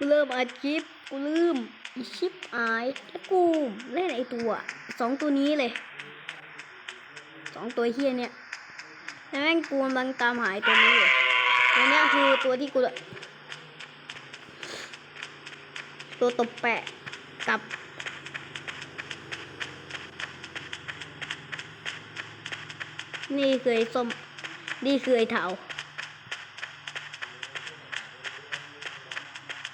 กูเริ่มอัดคลิปกูลืมอีชิปอายแล้วกูเล่นไอตัวสองตัวนี้เลยสองตัวเฮียเนี่ยแล้วแม่งกูกำลังตามหายตัวนี้อยู่ตัวเนี้ยคือตัวที่กูตัวตบแปะกับนี่คือไอ้ส้ม นี่คือไอ้เถา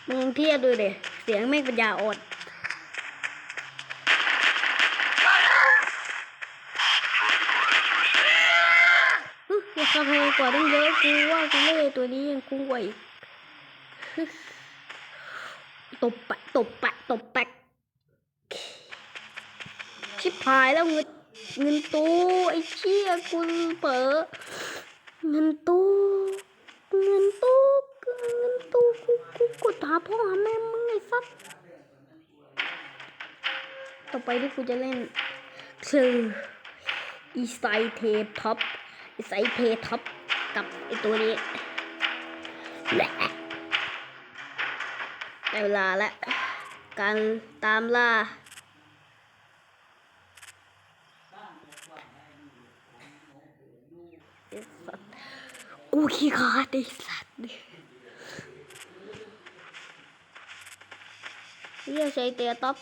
มึงเทียบดูเดเสียงแม่ปัญญาอ่อนฮึราคาแพงกว่าตั้งเยอะกูว่ากูเล่ตัวนี้ยังคุ้มกว่าอีกตบแปะตบแปะตบแปะชิบหายแล้วเงินเงินตู้ไอ้เชี่ยกูเป๋อเงินตู้เงินตู้เงินตู้ กูกูกดหาพ่อหาแม่มึงไอ้สัสต่อไปที่กูจะเล่นคืออีไซเทท็อปอีไซเทท็อปกับไอตัวนี้แหละได้เวลาแล้วการตามล่าไอสัตว์กูขี้ขาดไอ้สัตว์ เรียกใช้เตียท็อป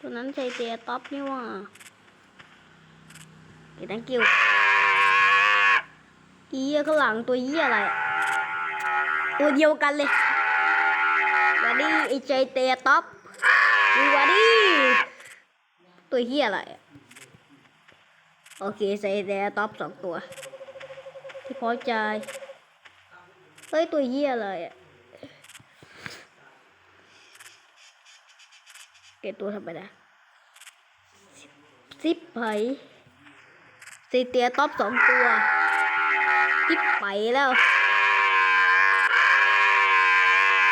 ตัวนั้นใช้เตียท็อปนี่ว่าไอ้ตังกิวอีเหี้ยข้างหลังตัวเหี้ยอะไรตัวเดียวกันเลยวัดีไอ้ใจเตียท็อปวัดีตัวเหี้ยอะไรโอเคใส่เตียท็อปสองตัว ที่พอใจเฮ้ยตัวเหี้ยอะไรอะ ก็บตัวทำไมนะซิปไผ่ซีเตียท็อปสองตัวซิปไปแล้ว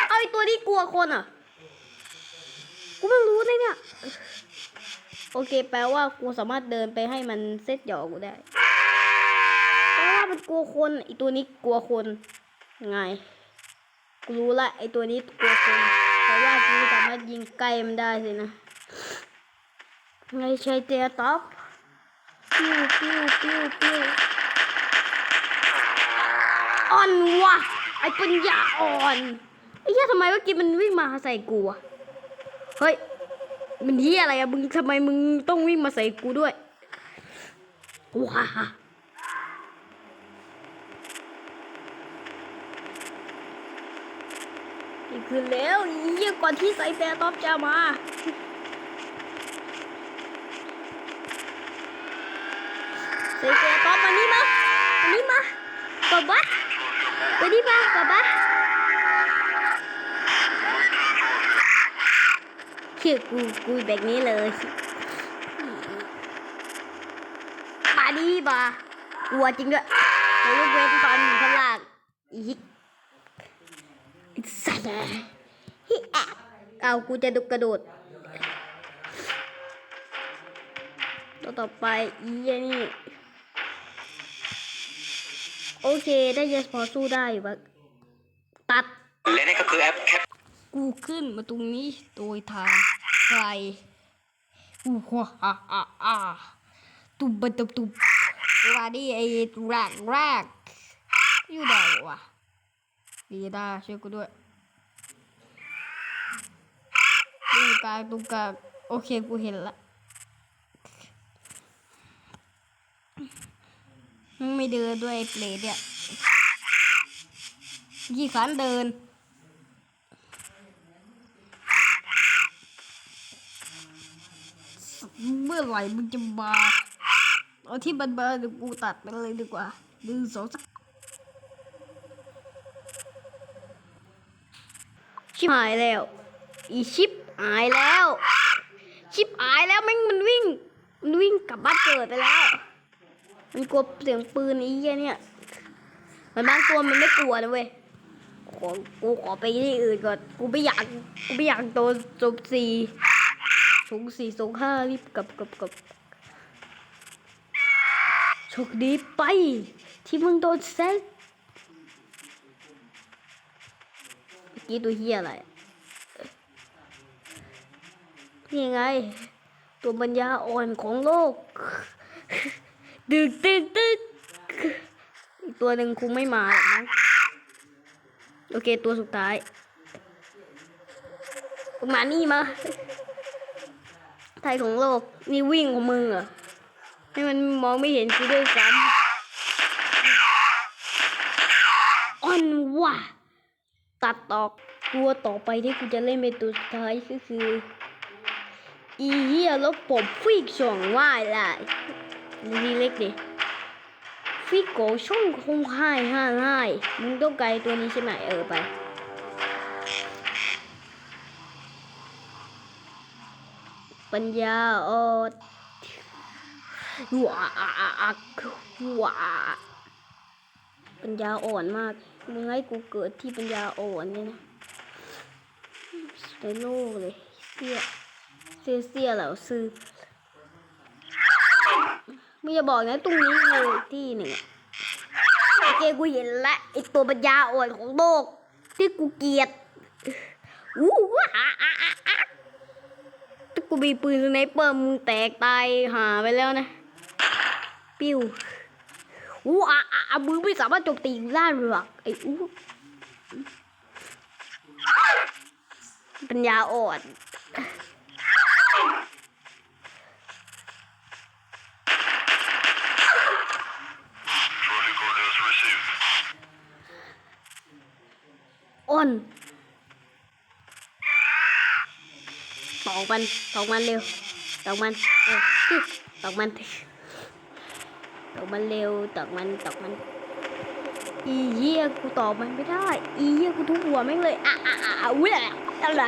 เอาไอตัวนี้กลัวคนอะ กูไม่รู้เลยเนี่ย โอเค แปลว่ากูสามารถเดินไปให้มันเซตหยอกกูได้เพราะว่ามันกลัวคนไอตัวนี้กลัวคน ไง กูรู้ละไอตัวนี้กลัวคน เพราะว่สามารถยิงใกลมันได้สินะไงใช้เตียท็อปปิ้วปิ้วปิ้วปิ้วอ่อนวะไอ้ปัญญาอ่อนไอ้เหี้ยทำไมเมื่อกี้มันวิ่งมาใส่กูอะเฮ้ยมันเหี้ยอะไรอะมึงทำไมมึงต้องวิ่งมาใส่กูด้วยว้า นี่คือแล้วเยี่ยกว่าที่ใส่แต่ท็อปจะมาใส่แต่ท็อปมานี่มามานี่มาป๊าบ้าไปนี่มาป๊าบ้าชื่อกูกูแบบนี้เลยมาดีมากลัวจริงด้วยแต่ยกเว้นตอนอยู่ข้างล่างอีก สัตว์ฮิแอะเอากูจะดุกกระโดดตัวต่อไปอีเหี้ยนี่ โอเคได้เยสพอสู้ได้อยู่บักตัด และนี่ก็คือแอปแคปกูขึ้นมาตรงนี้โดยทางไกลอูฮ่าฮ่าฮ่าฮ่าตุบบัตุบตุบวาดิไอ้แรกแรกอยู่ไหนวะ ดีด้าช่วยกูด้วยตรงกลางตรงกาโอเคกูเห็นละมึงไม่เดินด้วยเปลดเนี่ยยี่ขันเดินเมื่อไหร่มึงจะมาเอาที่บันเบอร์เดี๋ยวกูตัดไปเลยดีกว่าหนึ่งสองสาม ชิบหายแล้ว อีชิปหายแล้ว ชิปหายแล้วแม่งมันวิ่ง มันวิ่งกลับบ้านเกิดไปแล้ว มันกลัวเสียงปืนไอ้เหี้ยเนี่ยมันบางตัวมันไม่กลัวนะเว้ยขอกูขอไปที่อื่นก่อน กูไม่อยาก กูไม่อยากโดนจบสี่สงสี่สงห้ารีบกลับกลับกลับโชคดีไป ที่มึงโดนเซ็ต กี้ตัวเฮียอะไรนี่ไง ตัวปัญญาอ่อนของโลก ดึกตึกตึกอีกตัวหนึ่งคงไม่มาหรอกมั้งโอเคตัวสุดท้าย มานี่มา ไทยของโลก นี่วิ่งของมึงเหรอ ให้มันมองไม่เห็นกูด้วยซ้ำอ่อนว่ะ ตัดตอกตัวต่อไปที่กูจะเล่นเป็นตัวสุดท้ายก็คืออีเหี้ยแล้วผมฟิกช่องว่าได้ดีเล็กดิฟิกโกช่องคงให้ห้าไล่มึงต้องไกลตัวนี้ใช่ไหมเออไปปัญญาอ่อนว้าว้า ปัญญาอ่อนมาก มึงให้กูเกิดที่ปัญญาอ่อนเนี่ยนะในโลกเลย เสียเสียเสียแล้วซื้อไม่จะบอกนะตรงนี้เลยที่หนึ่งโอเคกูเห็นละไอตัวปัญญาอ่อนของโลกที่กูเกลียดอู้ว้าอะอะอะอะถ้ากูมีปืนสไนเปอร์มึงแตกตายหาไปแล้วนะ ปิ้ว อู้อะอะอะมึงไม่สามารถโจมตีได้หรอกไอ้อู้ปัญญาอ่อนอ่อนตอกมันตอกมันเร็วตอกมันเออตอกมัน ตกมันเร็วตอกมันตอกมัน อีเยี่ยกูตอบมันไม่ได้ อีเยี่ยกูทุบหัวแม่งเลยอะอะอะอะอุ้ยอะไรอะไร